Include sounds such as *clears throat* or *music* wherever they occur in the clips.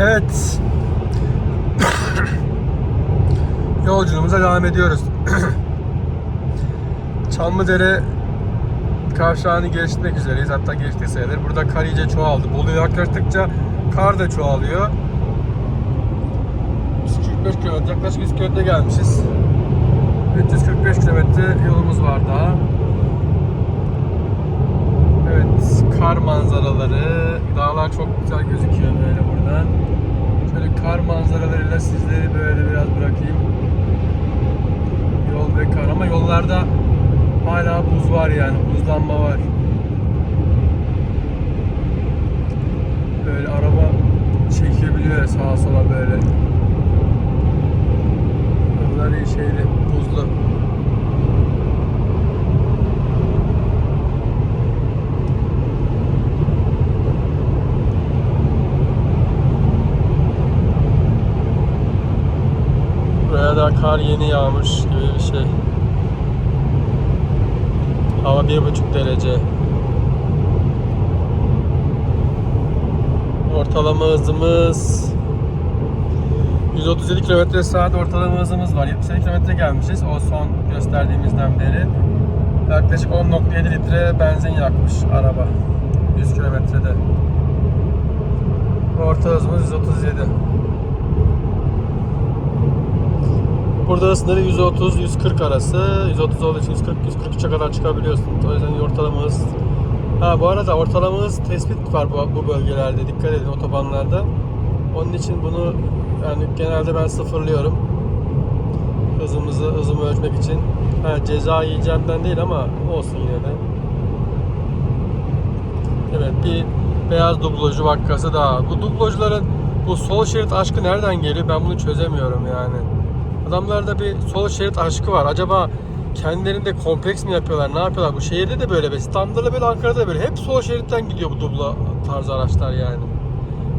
Evet. Yolculuğumuza devam ediyoruz. *clears throat* Çamlıdere kavşağını geçmek üzereyiz. Hatta geçtik sayılır. Burada kar iyice çoğaldı. Bolu'ya yaklaştıkça kar da çoğalıyor. 145 kilometre, yaklaşık 100 kilometre gelmişiz. 345 kilometre yolumuz var daha. Kar manzaraları, dağlar çok güzel gözüküyor böyle buradan. Şöyle kar manzaralarıyla sizleri böyle biraz bırakayım. Yol ve kar ama yollarda hala buz var yani, buzlanma var. Böyle araba çekebiliyor sağa sola böyle. Yollar iyi şeyli, buzlu. Kar yeni yağmış gibi bir şey. Hava bir buçuk derece. Ortalama hızımız 137 km saat ortalama hızımız var. 77 km gelmişiz o son gösterdiğimizden beri. Yaklaşık 10.7 litre benzin yakmış araba 100 kilometrede. Orta hızımız 137. Burada sınırı 130-140 arası. 130 olduğu için 140-143'e kadar çıkabiliyorsun. O yüzden ortalama hız. Ha bu arada ortalama hız tespit var bu, bu bölgelerde. Dikkat edin otobanlarda. Onun için bunu yani genelde ben sıfırlıyorum. Hızımızı, hızımı ölçmek için. Ha ceza yiyeceğimden değil ama olsun yine de. Evet bir beyaz dublajı vakası daha. Bu dublajların bu sol şerit aşkı nereden geliyor ben bunu çözemiyorum yani. Adamlarda bir sol şerit aşkı var. Acaba kendilerinde kompleks mi yapıyorlar? Ne yapıyorlar? Bu şehirde de böyle. İstanbul'da böyle, Ankara'da da böyle. Hep sol şeritten gidiyor bu dubla tarzı araçlar yani.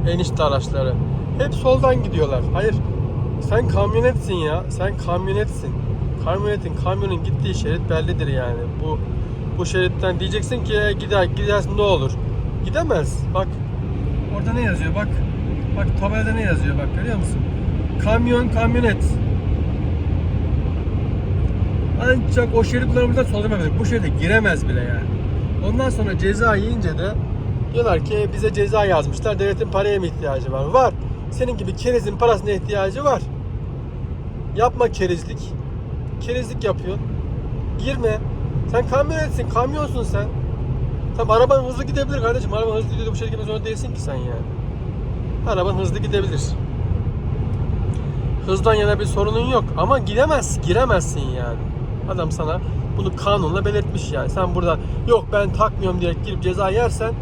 Enişte araçları. Hep soldan gidiyorlar. Hayır. Sen kamyonetsin ya. Sen kamyonetsin. Kamyonetin, kamyonun gittiği şerit bellidir yani. Bu bu şeritten diyeceksin ki "E, gider gidersin ne olur. Gidemez. Bak. Orada ne yazıyor? Bak. Bak tabelada ne yazıyor? Bak görüyor musun? Kamyon, kamyonet. Ancak o şerit kullanımında soldan yapacak. Bu şeride giremez bile yani. Ondan sonra ceza yiyince de diyorlar ki bize ceza yazmışlar. Devletin paraya mı ihtiyacı var? Var. Senin gibi kerizin parasına ihtiyacı var. Yapma kerizlik. Kerizlik yapıyorsun. Girme. Sen kamyonetsin, kamyonsun sen. Tamam araban hızlı gidebilir kardeşim. Araban hızlı gidiyor bu şekilde gitmek zorunda değilsin ki sen yani. Araban hızlı gidebilir. Hızdan yana bir sorunun yok ama gidemez, giremezsin yani. Adam sana bunu kanunla belirtmiş yani. Sen burada yok ben takmıyorum diyerek girip ceza yersen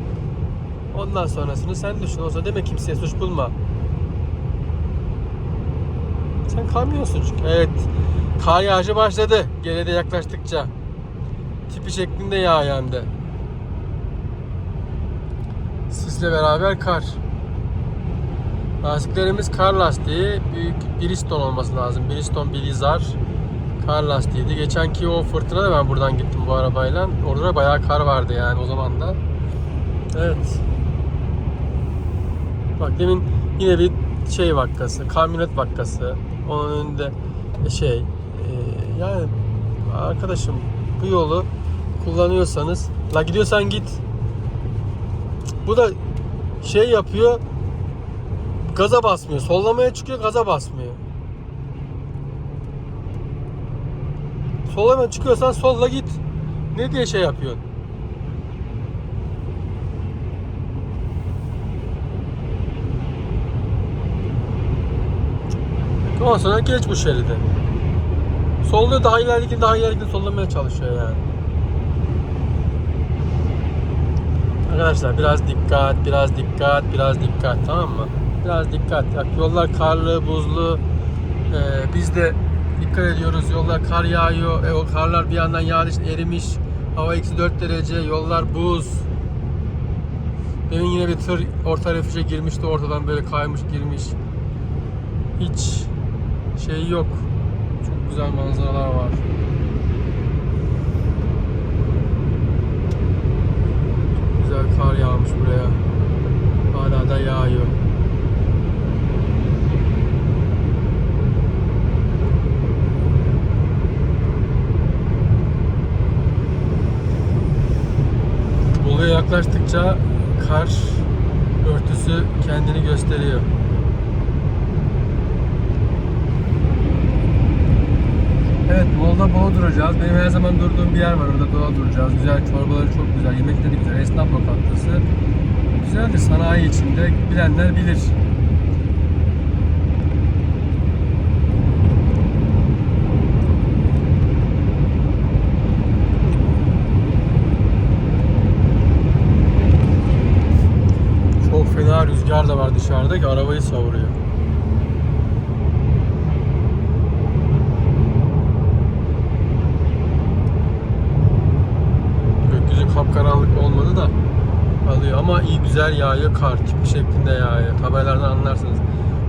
ondan sonrasını sen düşün. Olsa deme kimseye suç bulma. Sen kamyonsun çünkü. Evet. Kar yağışı başladı. Geride yaklaştıkça. Tipi şeklinde yağ yandı. Sisle beraber kar. Lastiklerimiz kar lastiği. Büyük Bridgestone olması lazım. Bridgestone Blizzard kar lastiğiydi. Geçenki o fırtına da ben buradan gittim bu arabayla. Orada da bayağı kar vardı yani o zaman da. Evet. Bak demin yine bir şey vakkası, kamyonet vakkası. Onun önünde şey e, yani arkadaşım bu yolu kullanıyorsanız la gidiyorsan git. Bu da şey yapıyor gaza basmıyor. Sollamaya çıkıyor gaza basmıyor. Sollamaya çıkıyorsan solla git. Ne diye şey yapıyorsun? Ondan sonra geç bu şeridi. Solluyor daha ileride daha ileride sollamaya çalışıyor yani. Arkadaşlar biraz dikkat, biraz dikkat, biraz dikkat tamam mı? Biraz dikkat. Bak yollar karlı, buzlu. Ee, biz de dikkat ediyoruz. Yollar kar yağıyor. E, o karlar bir yandan yağdığı için erimiş. Hava eksi 4 derece. Yollar buz. Demin yine bir tır orta refüje girmişti. Ortadan böyle kaymış girmiş. Hiç şey yok. Çok güzel manzaralar var. Çok güzel kar yağmış buraya. Hala da yağıyor. Yaklaştıkça kar örtüsü kendini gösteriyor. Evet, Molda Bolu duracağız. Benim her zaman durduğum bir yer var. Orada doğa duracağız. Güzel, çorbaları çok güzel, yemekleri güzel. Esnaf lokantası. Güzeldir sanayi içinde. Bilenler bilir. Fena rüzgar da var dışarıda ki arabayı savuruyor. Gökyüzü kapkaranlık olmadı da alıyor ama iyi güzel yağıyor kar küp şeklinde yağıyor. Tabelalardan anlarsınız.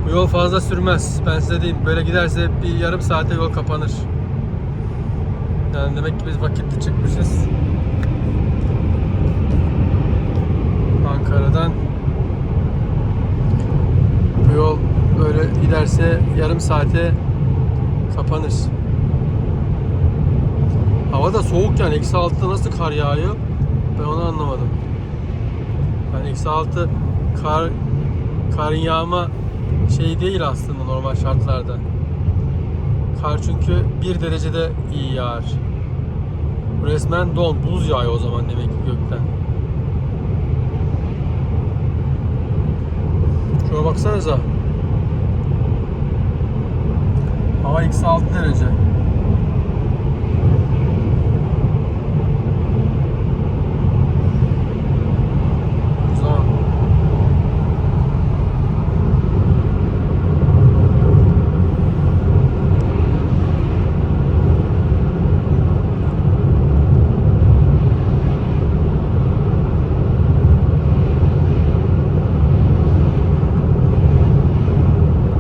Bu yol fazla sürmez. Ben size diyeyim böyle giderse bir yarım saate yol kapanır. Yani demek ki biz vakitli çıkmışız. Ankara'dan bu yol böyle giderse yarım saate kapanır. Hava da soğuk yani eksi altıda nasıl kar yağıyor ben onu anlamadım. Yani eksi altı kar karın yağma şey değil aslında normal şartlarda. Kar çünkü bir derecede iyi yağar. Resmen don, buz yağıyor o zaman demek ki gökten. Baksanıza. Hava eksi 6 derece. Güzel.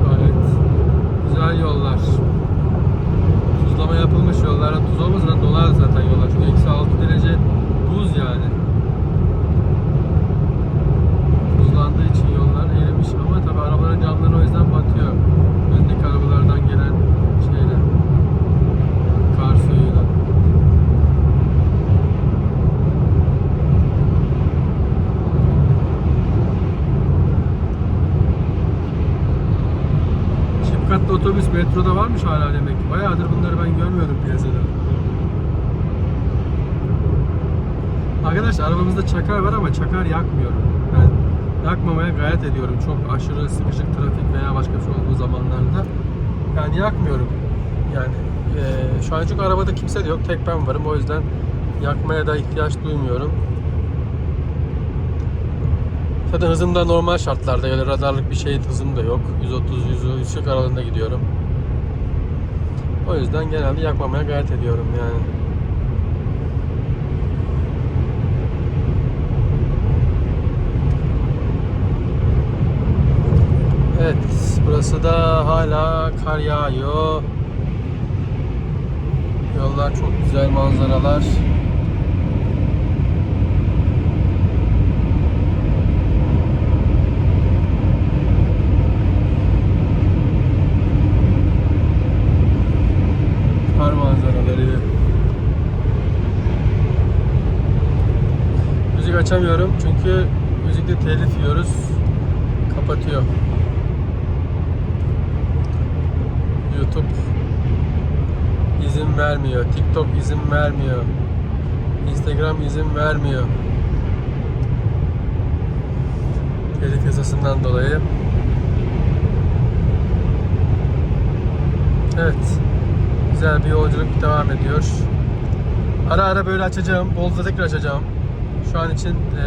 Gayet güzel yollar. Tuzlama yapılmış yollara tuz olmasa dolar zaten yollar. Çünkü eksi 6 derece buz yani. Tuzlandığı için yollar erimiş ama tabi arabaların camları o yüzden batıyor. Öndeki arabalardan gelen şeyle. Kar suyuyla. Otobüs metroda varmış hala demek ki. Bayağıdır bunları ben görmüyordum piyasada. Arkadaşlar arabamızda çakar var ama çakar yakmıyorum. Ben yakmamaya gayret ediyorum. Çok aşırı sıkışık trafik veya başka bir şey olduğu zamanlarda. Yani yakmıyorum. Yani eee, şu an çünkü arabada kimse de yok. Tek ben varım. O yüzden yakmaya da ihtiyaç duymuyorum. Zaten hızım da normal şartlarda öyle radarlık bir şey hızım da yok. 130 100 140 aralığında gidiyorum. O yüzden genelde yakmamaya gayret ediyorum yani. Evet, burası da hala kar yağıyor. Yollar çok güzel manzaralar. Kar manzaraları. Müzik açamıyorum çünkü müzikte telif yiyoruz. Kapatıyor. YouTube izin vermiyor. TikTok izin vermiyor. Instagram izin vermiyor. Telif yasasından dolayı. Evet. Güzel bir yolculuk devam ediyor. Ara ara böyle açacağım. Bolda tekrar açacağım. Şu an için eee,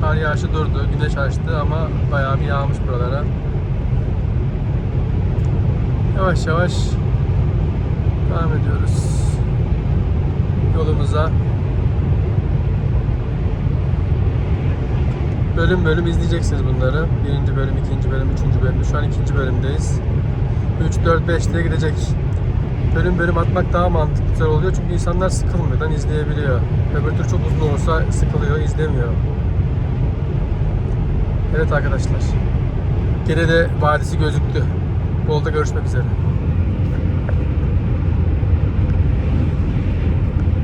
kar yağışı durdu. Güneş açtı ama bayağı bir yağmış buralara. Yavaş yavaş devam ediyoruz yolumuza. Bölüm bölüm izleyeceksiniz bunları. Birinci bölüm, ikinci bölüm, üçüncü bölüm. Şu an ikinci bölümdeyiz. 3, 4, 5 diye gidecek. Bölüm bölüm atmak daha mantıklı oluyor. Çünkü insanlar sıkılmadan izleyebiliyor. Öbür tür çok uzun olursa sıkılıyor, izlemiyor. Evet arkadaşlar. Geride vadisi gözüktü. Bolda görüşmek üzere.